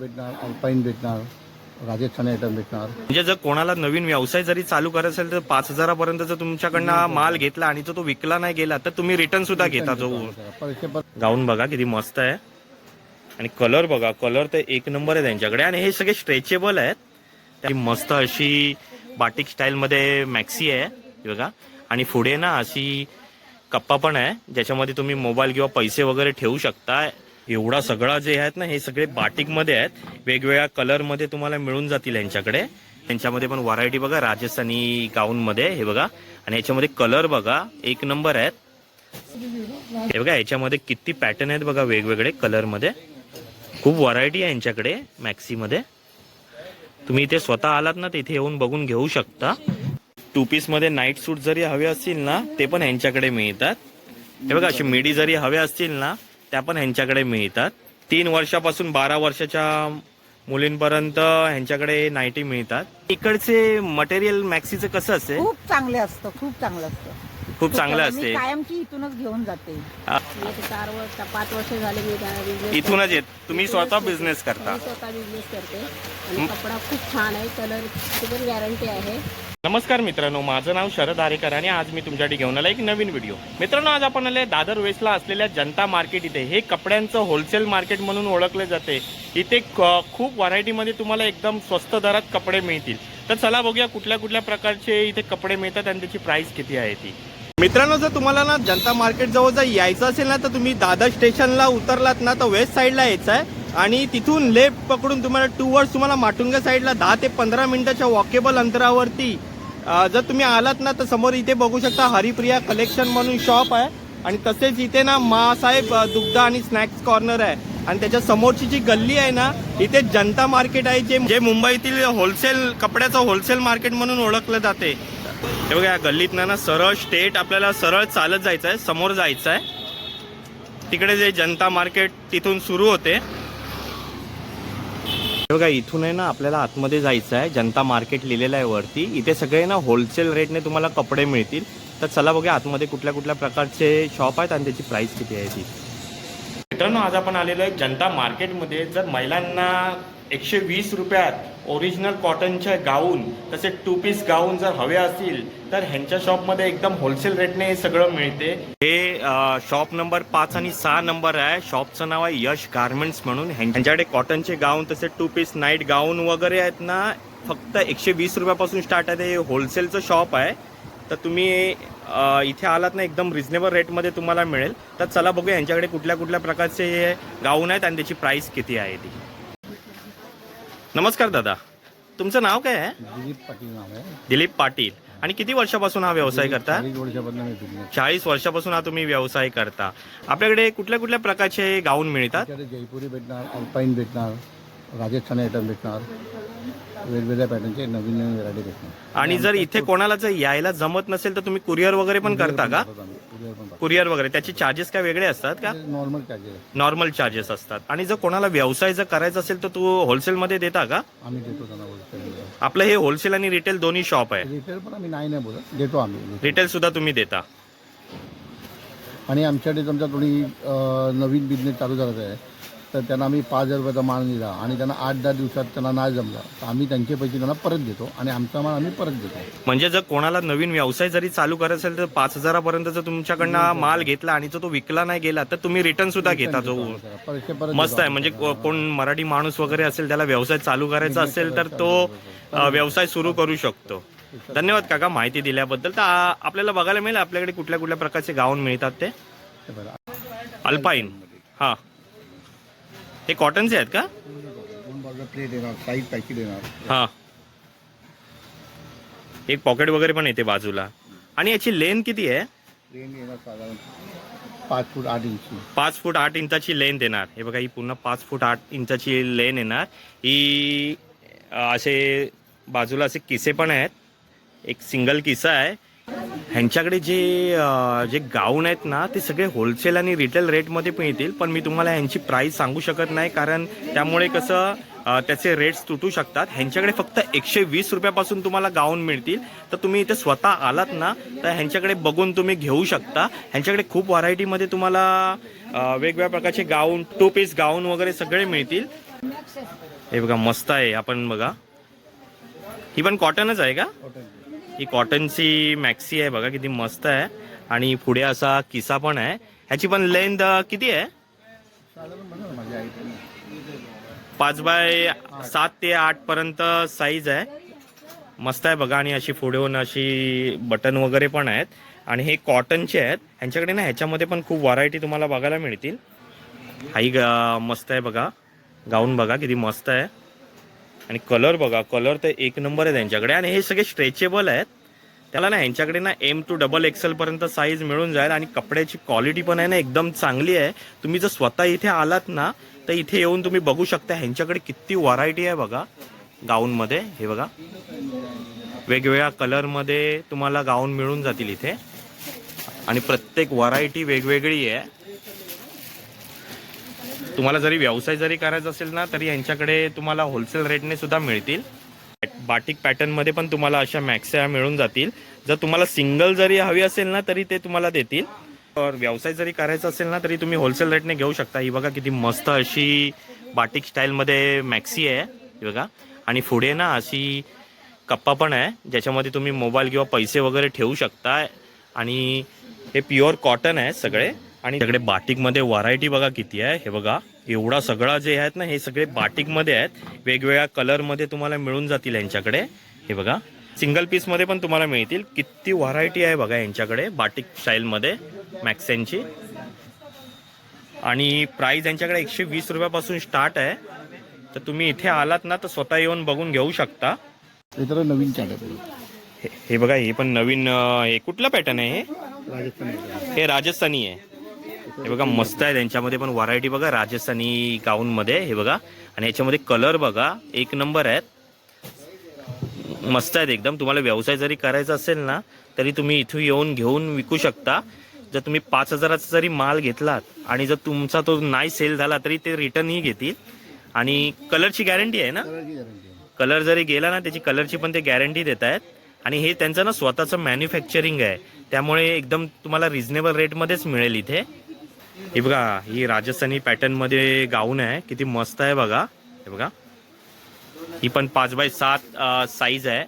भेटणार अल्पाईन भेटणार राजस्थानी आयटम भेटणार. म्हणजे जर कोणाला नवीन व्यवसाय जरी चालू करायचा असेल तर पाच हजारापर्यंत जर तुमच्याकडनं हा माल घेतला आणि तो तो विकला नाही गेला तर तुम्ही रिटर्न सुद्धा घेता जो गाऊन बघा किती मस्त आहे. आणि कलर बघा कलर तर एक नंबर आहे त्यांच्याकडे. आणि हे सगळे स्ट्रेचेबल आहेत. त्या मस्त अशी बाटिक स्टाईल मध्ये मॅक्सी आहे हे बघा. आणि पुढे ना अशी कप्पा पण आहे ज्याच्यामध्ये तुम्ही मोबाईल किंवा पैसे वगैरे ठेवू शकता एवढा सगळा जे आहेत ना हे सगळे बाटिकमध्ये आहेत. वेगवेगळ्या कलरमध्ये तुम्हाला मिळून जातील यांच्याकडे. त्यांच्यामध्ये पण व्हरायटी बघा राजस्थानी गाऊन मध्ये हे बघा. आणि याच्यामध्ये कलर बघा एक नंबर आहेत. हे बघा याच्यामध्ये किती पॅटर्न आहेत बघा वेगवेगळे कलरमध्ये खूप व्हरायटी आहे यांच्याकडे मॅक्सी मध्ये. तुम्ही इथे स्वतः आलात ना तिथे येऊन बघून घेऊ शकता. टू पीसमध्ये नाईट सूट जरी हवे असतील ना ते पण यांच्याकडे मिळतात. हे बघा असे मिडी जरी हवे असतील ना त्या पण ह्यांच्याकडे मिळतात. तीन वर्षापासून बारा वर्षाच्या मुलींपर्यंत ह्यांच्याकडे नाईटी मिळतात. इकडचे मटेरियल मॅक्सीचं कसं असते? खूप चांगले असतं खूप चांगलं असतं. खूप चांगलं मी असते. कायमची इथूनच घेऊन जाते. हा. मी आता चार वर्ष पाच वर्ष झाले मी त्या बिझनेस इथूनच येत. तुम्ही स्वतः बिझनेस करता. मी स्वतः बिझनेस करते. आणि कपडा खूप छान आहे. कलर पण गॅरंटी आहे. नमस्कार मित्रांनो माझं नाव शरद आरेकर आणि आज मी तुमच्यासाठी घेऊन आला एक नवीन व्हिडिओ. मित्रांनो आज आपण आले दादर वेस्टला असलेल्या जनता मार्केट इथे. हे कपड्यांचं होलसेल मार्केट म्हणून ओळखले जाते. इथे क- खूप व्हरायटीमध्ये तुम्हाला एकदम स्वस्त दरात कपडे मिळतील. तर चला बघूया कुठल्या कुठल्या प्रकारचे इथे कपडे मिळतात आणि त्याची प्राइस किती आहे ती. मित्रांनो जर तुम्हाला ना जनता मार्केट जवळ जर यायचं असेल ना तर तुम्ही दादर स्टेशनला उतरलात ना तर वेस्ट साईडला यायचं आहे. आणि तिथून लेफ्ट पकडून तुम्हाला टू वर्स तुम्हाला माटुंगा साईडला दहा ते पंधरा मिनिटाच्या वॉकेबल अंतरावरती जर तुम्ही आलात ना तर समोर इथे बघू शकता हरिप्रिया कलेक्शन म्हणून शॉप आहे. आणि तसेच इथे ना मासाहेब दुग्ध आणि स्नॅक्स कॉर्नर आहे. आणि त्याच्या समोरची जी गल्ली आहे ना इथे जनता मार्केट आहे जे जे मुंबईतील होलसेल कपड्याचं होलसेल मार्केट म्हणून ओळखलं जाते. हे बघा या गल्लीतनं ना सरळ स्टेट आपल्याला सरळ चालत जायचं आहे समोर जायचं आहे तिकडे जे जनता मार्केट तिथून सुरू होते. बघा इथून आहे ना आपल्याला आतमध्ये जायचं आहे. जनता मार्केट लिहिलेलं आहे वरती. इथे सगळे ना होलसेल रेटने तुम्हाला कपडे मिळतील. तर चला बघा आतमध्ये कुठल्या कुठल्या प्रकारचे शॉप आहेत आणि त्याची प्राईस किती आहे ती. मित्रांनो आज आपण आलेलो आहे जनता मार्केटमध्ये. जर महिलांना एकशे वीस रुपयात ओरिजिनल कॉटनचे गाऊन तसे टू पीस गाऊन जर हवे असतील तर ह्यांच्या शॉपमध्ये एकदम होलसेल रेटने हे सगळं मिळते. हे शॉप नंबर पाच आणि सहा नंबर आहे. शॉपचं नाव आहे यश गार्मेंट्स म्हणून. ह्यांच्याकडे कॉटनचे गाऊन तसे टू पीस नाईट गाऊन वगैरे आहेत ना फक्त एकशे वीस रुपयापासून स्टार्ट आहे. हे होलसेलचं शॉप आहे. तर तुम्ही इथे आलात ना एकदम रिझनेबल रेटमध्ये तुम्हाला मिळेल. तर चला बघूया यांच्याकडे कुठल्या कुठल्या प्रकारचे गाऊन आहेत आणि त्याची प्राईस किती आहे ती. नमस्कार दादा. तुमचं नाव काय आहे? दिलीप पाटील नाव आहे. दिलीप पाटील. आणि किती वर्षापासून हा व्यवसाय करता? चाळीस वर्षापासून मी बिझनेस चाळीस वर्षापासून हा तुम्ही व्यवसाय करता. आपल्याकडे कुठल्या कुठल्या प्रकारचे गाऊन मिळतात? जयपुरी भेटणार अल्पाईन भेटणार राजस्थानी आयटम भेटणार वेगवेगळ्या पॅटर्नचे नवीन नवीन व्हरायटी भेटणार. आणि जर इथे कोणाला जर यायला जमत नसेल तर तुम्ही कुरिअर वगैरे पण करता का? कुरिअर पण कुरिअर वगैरे. त्याचे चार्जेस काय वेगळे असतात का? नॉर्मल चार्जेस नॉर्मल चार्जेस असतात. आणि जर कोणाला व्यवसाय जर करायचा असेल तर तू होलसेलमध्ये देता का? आम्ही देतो त्यांना होलसेल आपलं हे होलसेल आणि रिटेल दोन्ही शॉप आहे. रिटेल पण आम्ही नाही नाही बोलत. देतो आम्ही. रिटेल सुद्धा तुम्ही देता. आणि आमच्याकडे समजा कोणी अं, नवीन बिझनेस चालू करायचा आहे तर त्यांना आम्ही पाच हजार रुपयाचा माल दिला आणि त्यांना आठ दहा दिवसात त्यांना नाही जमला. तर आम्ही त्यांचे पैसे त्यांना परत देतो आणि आमचा माल आम्ही परत देतो. म्हणजे जर कोणाला नवीन व्यवसाय जरी चालू करायचा असेल तर पाच हजारापर्यंत जर तुमच्याकडनं माल घेतला आणि तो तो विकला नाही गेला तर तुम्ही रिटर्न सुद्धा घेता जो पैसे परत मस्त आहे. म्हणजे को- कोण मराठी माणूस वगैरे असेल त्याला व्यवसाय चालू करायचा असेल तर तो अ, व्यवसाय सुरू करू शकतो. धन्यवाद काका माहिती दिल्याबद्दल. तर आ- आपल्याला बघायला मिळेल आपल्याकडे कुठल्या कुठल्या प्रकारचे गाऊन मिळतात ते. अल्पाईन. हा. हे कॉटनचे आहेत का? दोन बाजूला प्लेट येणार साईज पॅकेट येणार. हा. एक पॉकेट वगैरे पण येते बाजूला. आणि याची लेंथ किती आहे? येणार साधारण पाच फूट आठ इंची पाच फूट आठ इंचाची लेंथ येणार. हे बघा ही पूर्ण पाच फूट आठ इंचाची लेन येणार. ही असे बाजूला असे किसे पण आहेत. एक सिंगल किस्सा आहे. ह्यांच्याकडे जे जे गाऊन आहेत ना ते सगळे होलसेल आणि रिटेल रेटमध्ये पण येतील पण मी तुम्हाला ह्यांची प्राईस सांगू शकत नाही कारण त्यामुळे कसं त्याचे रेट्स तुटू शकतात. ह्यांच्याकडे फक्त एकशे वीस रुपयापासून तुम्हाला गाऊन मिळतील. तर तुम्ही इथे स्वतः आलात ना तर ह्यांच्याकडे बघून तुम्ही घेऊ शकता. ह्यांच्याकडे खूप व्हरायटीमध्ये तुम्हाला वेगवेगळ्या प्रकारचे गाऊन टू पीस गाऊन वगैरे सगळे मिळतील. हे बघा मस्त आहे आपण बघा. ही पण कॉटनच आहे का? ही कॉटनची मॅक्सी आहे. बघा किती मस्त आहे. आणि पुढे असा किसा पण आहे. ह्याची पण लेंथ किती आहे? पाच बाय सात ते आठ पर्यंत साईज आहे. मस्त आहे बघा. आणि अशी पुढे अशी बटन वगैरे पण आहेत. आणि हे कॉटनचे आहेत. ह्यांच्याकडे ना ह्याच्यामध्ये पण खूप व्हरायटी तुम्हाला बघायला मिळतील. हाही मस्त आहे बघा. गाऊन बघा किती मस्त आहे. आणि कलर बघा कलर तर एक नंबर आहे त्यांच्याकडे. आणि हे सगळे स्ट्रेचेबल आहेत. त्याला ना ह्यांच्याकडे ना एम टू डबल एक्सेल पर्यंत साईज मिळून जाईल आणि कपड्याची क्वालिटी पण आहे ना एकदम चांगली आहे. तुम्ही जर स्वतः इथे आलात ना तर इथे येऊन तुम्ही बघू शकता ह्यांच्याकडे किती व्हरायटी आहे बघा. गाऊनमध्ये हे बघा. वेगवेगळ्या कलरमध्ये तुम्हाला गाऊन मिळून जातील इथे. आणि प्रत्येक व्हरायटी वेगवेगळी आहे. तुम्हाला जरी व्यवसाय जरी करायचा असेल ना तरी यांच्याकडे तुम्हाला होलसेल रेटने सुद्धा मिळतील. बाटिक पॅटर्नमध्ये पण तुम्हाला अशा मॅक्सया मिळून जातील. जर तुम्हाला सिंगल जरी हवी असेल ना तरी ते तुम्हाला देतील. और व्यवसाय जरी करायचा असेल ना तरी तुम्ही होलसेल रेटने घेऊ शकता. ही बघा किती मस्त अशी बाटिक स्टाईलमध्ये मॅक्सी आहे. ही बघा. आणि पुढे ना अशी कप्पा पण आहे ज्याच्यामध्ये तुम्ही मोबाईल किंवा पैसे वगैरे ठेवू शकता आणि हे प्युअर कॉटन आहे सगळे. आणि सगळे बाटिकमध्ये व्हरायटी बघा किती आहे. हे बघा एवढा सगळा जे आहेत ना हे सगळे बाटिकमध्ये आहेत. वेगवेगळ्या कलरमध्ये तुम्हाला मिळून जातील यांच्याकडे. हे बघा सिंगल पीसमध्ये पण तुम्हाला मिळतील. किती व्हरायटी आहे बघा यांच्याकडे बाटिक स्टाईलमध्ये मॅक्सेनची आणि प्राईस यांच्याकडे एकशे वीस रुपयापासून स्टार्ट आहे. तर तुम्ही इथे आलात ना तर स्वतः येऊन बघून घेऊ शकता. नवीन हे- बघा हे पण नवीन हे कुठलं पॅटर्न आहे हे? राजस्थान हे राजस्थानी आहे. हे बघा मस्त आहे त्यांच्यामध्ये पण व्हरायटी बघा राजस्थानी गाऊनमध्ये हे बघा. आणि याच्यामध्ये कलर बघा एक नंबर आहेत. मस्त आहेत एकदम. तुम्हाला व्यवसाय जरी करायचा असेल ना तरी तुम्ही इथून येऊन घेऊन विकू शकता. जर तुम्ही पाच हजाराचा जरी माल घेतलात आणि जर तुमचा तो नाही सेल झाला तरी ते रिटर्नही घेतील. आणि कलरची गॅरंटी आहे ना? कलर जरी गेला ना त्याची कलरची पण ते गॅरंटी देत आहेत. आणि हे त्यांचं ना स्वतःचं मॅन्युफॅक्चरिंग आहे. त्यामुळे एकदम तुम्हाला रिझनेबल रेटमध्येच मिळेल इथे. ही बघा ही राजस्थानी पॅटर्नमध्ये गाऊन आहे. किती मस्त आहे बघा. हे बघा. ही पण पाच बाय सात साईज आहे.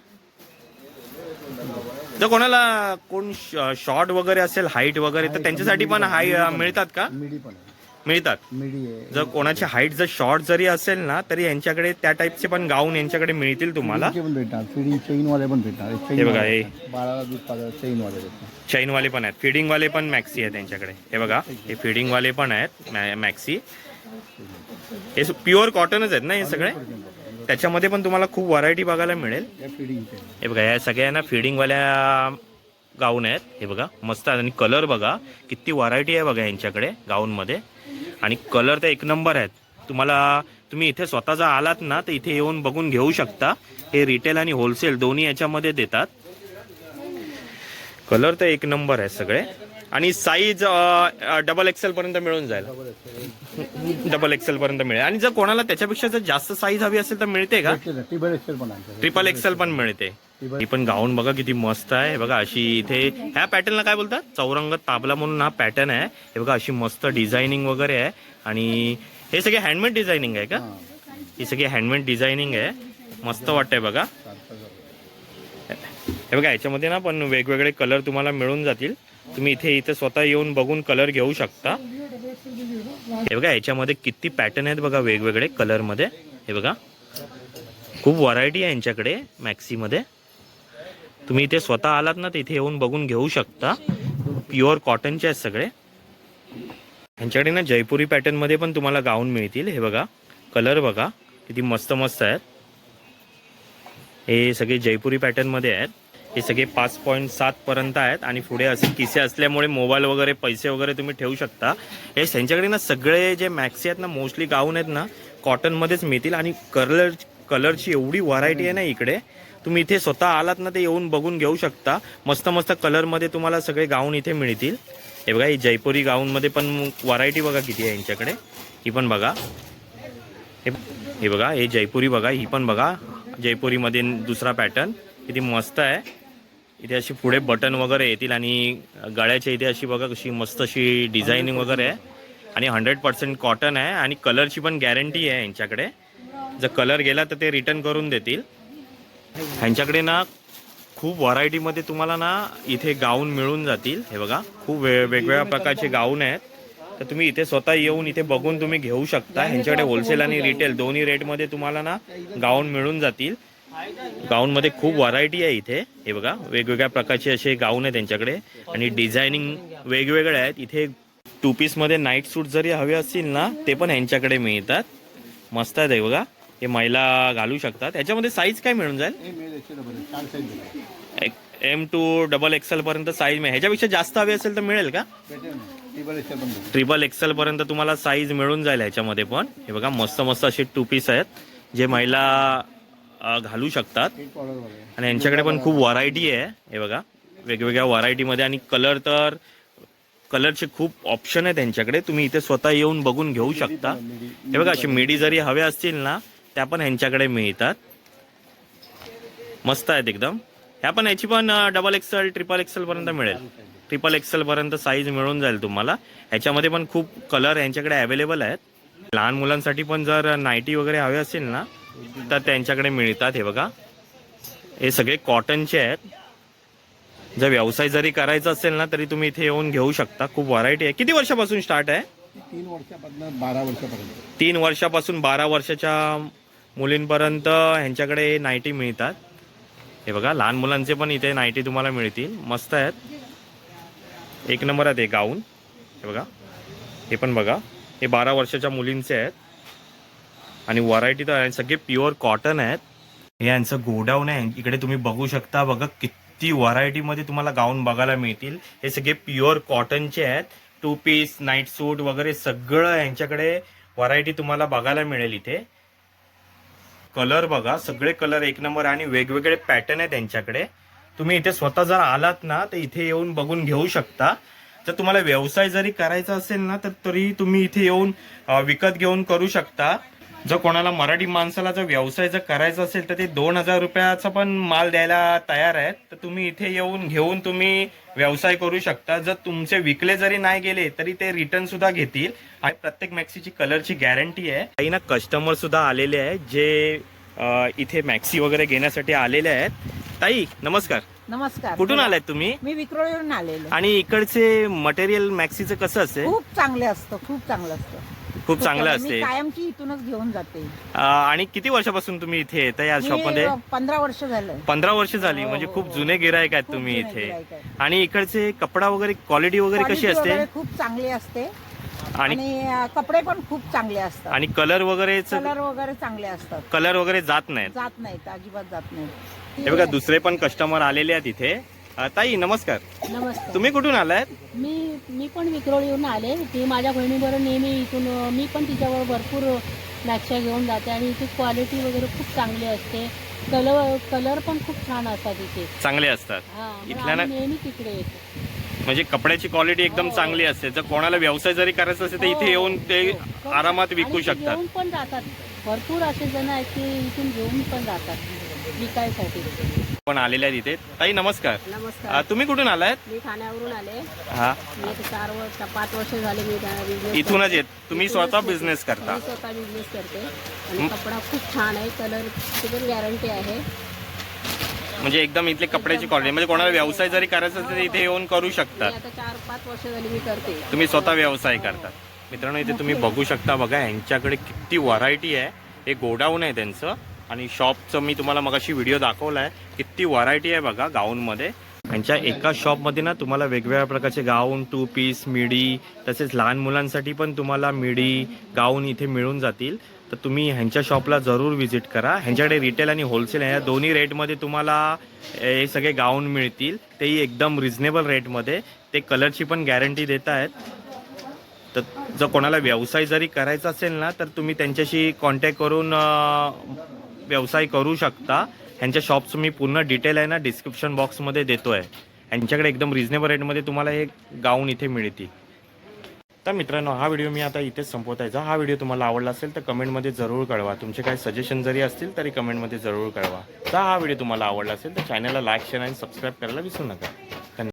जर कोणाला कोण शॉर्ट वगैरे असेल हाईट वगैरे तर त्यांच्यासाठी पण हाय मिळतात का? मिडी पण आहे. मिळतात. मिडी जर कोणाची हाईट जर शॉर्ट जरी असेल ना तरी यांच्याकडे त्या टाईपचे पण गाऊन यांच्याकडे मिळतील तुम्हाला. फिडिंगचे पण भेटणार. फिडिंग चेनवाले पण भेटणार. हे बघा, हे. बाळाला दूध पाजा चेनवाले भेटणार. चैनवाले पण आहेत. फिडिंगवाले पण मॅक्सी आहे त्यांच्याकडे हे बघा हे फिडिंगवाले पण आहेत मॅ- मॅक्सी हे प्युअर कॉटनच आहेत ना हे सगळे? त्याच्यामध्ये पण तुम्हाला खूप व्हरायटी बघायला मिळेल. या फिडिंगचे हे बघा या सगळ्यांना फिडिंगवाल्या गाऊन आहेत. हे बघा मस्त आहेत. आणि कलर बघा किती व्हरायटी आहे बघा यांच्याकडे गाऊनमध्ये आणि कलर तर एक नंबर आहेत. तुम्हाला तुम्ही इथे स्वतः जर आलात ना तर इथे येऊन बघून घेऊ शकता. हे रिटेल आणि होलसेल दोन्ही याच्यामध्ये देतात. कलर तर एक नंबर आहे सगळे. आणि साईज डबल एक्सेल पर्यंत मिळून जाईल. डबल एक्सेल पर्यंत मिळेल. आणि जर कोणाला त्याच्यापेक्षा जर जास्त साईज हवी असेल तर मिळते का? ट्रिपल एक्सेल पण मिळते. ही पण गाऊन बघा किती मस्त आहे. बघा अशी इथे ह्या पॅटर्नला काय बोलतात? चौरंग ताबला म्हणून हा पॅटर्न आहे. हे बघा अशी मस्त डिझायनिंग वगैरे आहे. आणि हे सगळे हँडमेड डिझायनिंग आहे का? ही सगळी हँडमेड डिझायनिंग आहे. मस्त वाटतंय बघा. हे बघा याच्यामध्ये ना पण वेगवेगळे कलर तुम्हाला मिळून जातील. तुम्ही इथे इथे स्वतः येऊन बघून कलर घेऊ शकता. हे बघा याच्यामध्ये किती पॅटर्न आहेत बघा वेगवेगळे कलरमध्ये हे बघा. खूप व्हरायटी आहे यांच्याकडे मॅक्सीमध्ये तुम्ही इथे स्वतः आलात ना तर इथे येऊन बघून घेऊ शकता. प्युअर कॉटनचे आहेत सगळे. ह्यांच्याकडे ना जयपुरी पॅटर्नमध्ये पण तुम्हाला गाऊन मिळतील. हे बघा कलर बघा किती मस्त मस्त आहेत. हे सगळे जयपुरी पॅटर्नमध्ये आहेत. हे सगळे पाच पॉईंट सात पर्यंत आहेत आणि पुढे असे किसे असल्यामुळे मोबाईल वगैरे पैसे वगैरे तुम्ही ठेवू शकता. हे त्यांच्याकडे ना सगळे जे मॅक्सी आहेत ना मोस्टली गाऊन आहेत ना कॉटनमध्येच मिळतील आणि कलर कलरची एवढी व्हरायटी आहे ना इकडे. तुम्ही इथे स्वतः आलात ना ते येऊन बघून घेऊ शकता. मस्त मस्त कलरमध्ये तुम्हाला सगळे गाऊन इथे मिळतील. हे बघा ही जयपुरी गाऊनमध्ये पण व्हरायटी बघा किती आहे यांच्याकडे. ही पण बघा. हे हे बघा हे जयपुरी बघा ही पण बघा. जयपुरीमध्ये दुसरा पॅटर्न किती मस्त आहे. इथे अशी पुढे बटन वगैरे येतील आणि गळ्याच्या इथे अशी बघा कशी मस्त अशी डिझायनिंग वगैरे आहे. आणि हंड्रेड पर्सेंट कॉटन आहे आणि कलरची पण गॅरंटी आहे यांच्याकडे. जर कलर गेला तर ते रिटर्न करून देतील. ह्यांच्याकडे ना खूप व्हरायटीमध्ये तुम्हाला ना इथे गाऊन मिळून जातील. हे बघा खूप वे वेगवेगळ्या प्रकारचे गाऊन आहेत. तर तुम्ही इथे स्वतः येऊन इथे बघून तुम्ही घेऊ शकता. ह्यांच्याकडे होलसेल आणि रिटेल दोन्ही रेटमध्ये तुम्हाला ना गाऊन मिळून जातील. गाऊनमध्ये खूप व्हरायटी आहे इथे. हे बघा वेगवेगळ्या प्रकारचे असे गाऊन आहेत त्यांच्याकडे. आणि डिझायनिंग वेगवेगळे आहेत. इथे टू पीसमध्ये नाईट सूट जरी हवे असतील ना ते पण ह्यांच्याकडे मिळतात. मस्त आहेत हे बघा. हे महिला घालू शकतात. याच्यामध्ये साईज काय मिळून जाईल? एम टू डबल एक्सेल पर्यंत साईज मिळेल. ह्याच्यापेक्षा जास्त हवी असेल तर मिळेल का? ट्रिपल एक्सेल पर्यंत तुम्हाला साईज मिळून जाईल ह्याच्यामध्ये पण. हे बघा मस्त मस्त असे टू पीस आहेत. जे महिला घालू शकतात. आणि यांच्याकडे पण खूप व्हरायटी आहे. हे बघा वेगवेगळ्या व्हरायटीमध्ये आणि कलर तर कलरचे खूप ऑप्शन आहे त्यांच्याकडे तुम्ही इथे स्वतः येऊन बघून घेऊ शकता. हे बघा अशी मिडी जरी हव्या असतील ना त्या पण ह्यांच्याकडे मिळतात. मस्त आहेत एकदम. ह्या पण याची पण डबल एक्सेल ट्रिपल एक्सेल पर्यंत मिळेल. ट्रिपल एक्सेल पर्यंत साईज मिळून जाईल तुम्हाला. ह्याच्यामध्ये पण खूप कलर यांच्याकडे अवेलेबल आहेत. लहान मुलांसाठी पण जर नाईटी वगैरे हवे असेल ना तर त्यांच्याकडे मिळतात हे बघा. हे सगळे कॉटनचे आहेत. जर व्यवसाय जरी करायचा असेल ना तरी तुम्ही इथे येऊन घेऊ शकता. खूप व्हरायटी आहे. किती वर्षापासून स्टार्ट आहे? तीन वर्षापासून बारा वर्षापर्यंत. तीन वर्षापासून बारा वर्षाच्या मुलींपर्यंत ह्यांच्याकडे नाईटी मिळतात. हे बघा लहान मुलांचे पण इथे नाईटी तुम्हाला मिळतील. मस्त आहेत. एक नंबर आहेत हे गाऊन. हे बघा. हे पण बघा. हे बारा वर्षाच्या मुलींचे आहेत. आणि व्हरायटी तर सगळे प्युअर कॉटन आहेत. हे यांचं गोडाऊन आहे. इकडे तुम्ही बघू शकता बघा किती व्हरायटीमध्ये तुम्हाला गाऊन बघायला मिळतील. हे सगळे प्युअर कॉटनचे आहेत. टू पीस नाईट सूट वगैरे सगळं यांच्याकडे व्हरायटी तुम्हाला बघायला मिळेल इथे. कलर बघा सगळे कलर एक नंबर आणि वेगवेगळे पॅटर्न आहेत त्यांच्याकडे तुम्ही इथे स्वतः जर आलात ना तर इथे येऊन बघून घेऊ शकता. जर तुम्हाला व्यवसाय जरी करायचा असेल ना तर तरी तुम्ही इथे येऊन विकत घेऊन करू शकता. जर कोणाला मराठी माणसाला जर व्यवसाय जर करायचा असेल तर ते दोन हजार रुपयाचा पण माल द्यायला तयार आहेत. तर तुम्ही इथे येऊन घेऊन तुम्ही व्यवसाय करू शकता. जर तुमचे विकले जरी नाही गेले तरी ते रिटर्न सुद्धा घेतील. आणि प्रत्येक मॅक्सीची कलरची गॅरंटी आहे. काही ना कस्टमर सुद्धा आलेले आहेत जे इथे मॅक्सी वगैरे घेण्यासाठी आलेले आहेत. ताई नमस्कार. नमस्कार. कुठून आलात तुम्ही? मी विक्रोळीवरून आलेलो. आणि इकडचे मटेरियल मॅक्सीचं कसं असते खूप चांगले असतं खूप चांगलं असतं. खूप चांगलं असते. कायमची इथूनच घेऊन जाते. अ, आणि किती वर्षापासून तुम्ही इथे येता या शॉपमध्ये मी पंधरा वर्ष झालं. पंधरा वर्ष झाली हो, म्हणजे हो, खूप हो. जुने गिरायक आहेत खूप तुम्ही जुने इथे. आहे. आणि इकडचे कपडा वगैरे क्वालिटी वगैरे कशी Quality असते? वगैरे खूप चांगली असते. आणि आणि अं, कपडे पण खूप चांगले असतात. आणि कलर वगैरे कलर वगैरे चांगले असतात. कलर वगैरे जात नाहीत. जात नाहीत अजिबात जात नाहीत. हे बघा दुसरे पण कस्टमर आलेले आहेत इथे. अ, ताई नमस्कार. नमस्कार. तुम्ही कुठून आलात? मी मी पण विक्रोळीहून आले. ती माझ्या बहिणीबरोबर नेहमी इथून अं, मी पण तिच्याबरोबर भरपूर मॅक्शा घेऊन जाते आणि इथे क्वालिटी वगैरे खूप चांगली असते. कलर कलर पण खूप छान असतात इथे चांगले असतात. हा मग इथल्या ना- आम्ही नेहमी तिकडे येतो. म्हणजे कपड्याची क्वालिटी एकदम चांगली असते. जर कोणाला व्यवसाय जरी करायचा असेल तर इथे येऊन ते हो. आरामात विकू ते शकतात. घेऊन पण जातात. भरपूर असे जण आहेत की इथून घेऊन पण जातात. विकायसाठी पण आलेले आहेत इथे. ताई नमस्कार. अ, नमस्कार तुम्ही कुठून आलात मी ठाण्यावरून आले. हा. मी चार वर्ष पाच वर्ष झाले मी इथूनच येत. तुम्ही स्वतः. बिझनेस करता. मी स्वतः बिझनेस करते. आणि कपडा खूप छान आहे. कलर पण गॅरंटी आहे. म्हणजे एकदम इथले कपड्याची क्वालिटी म्हणजे कोणाला व्यवसाय जरी करायचा असेल तर इथे येऊन करू मी शकतात आता चार पाच वर्ष झाली मी करते. तुम्ही स्वतः व्यवसाय करतात मित्रांनो इथे तुम्ही बघू शकता बघा यांच्याकडे किती व्हरायटी आहे. हे गोडाऊन आहे त्यांचं. आणि शॉपचं मी तुम्हाला मगाशी व्हिडिओ दाखवला आहे किती व्हरायटी आहे बघा गाऊनमध्ये. यांच्या एका शॉपमध्ये ना तुम्हाला वेगवेगळ्या प्रकारचे गाऊन टू पीस मिडी तसेच लहान मुलांसाठी पण तुम्हाला मिडी गाऊन इथे मिळून जातील. तर तुम्ही ह्यांच्या शॉपला जरूर व्हिजिट करा. ह्यांच्याकडे रिटेल आणि होलसेल या दोन्ही रेटमध्ये तुम्हाला हे सगळे गाऊन मिळतील. तेही एकदम रिझनेबल रेटमध्ये ते कलरची पण गॅरंटी देत आहेत तर जर कोणाला व्यवसाय जरी करायचा असेल ना तर तुम्ही त्यांच्याशी कॉन्टॅक्ट करून व्यवसाय करू शकता. ह्यांच्या शॉप्स मी पूर्ण डिटेल आहे ना डिस्क्रिप्शन बॉक्समध्ये देतो आहे ह्यांच्याकडे एकदम रिजनेबल रेटमध्ये तुम्हाला हे गाऊन इथे मिळते तर मित्रांनो हा व्हिडिओ मी आता इथेच संपवतायचा. हा व्हिडिओ तुम्हाला आवडला असेल तर कमेंटमध्ये जरूर कळवा. तुमचे काही सजेशन जरी असतील तरी कमेंटमध्ये जरूर कळवा. तर हा व्हिडिओ तुम्हाला आवडला असेल तर चॅनलला लाईक शेअर आणि सबस्क्राईब करायला विसरू नका.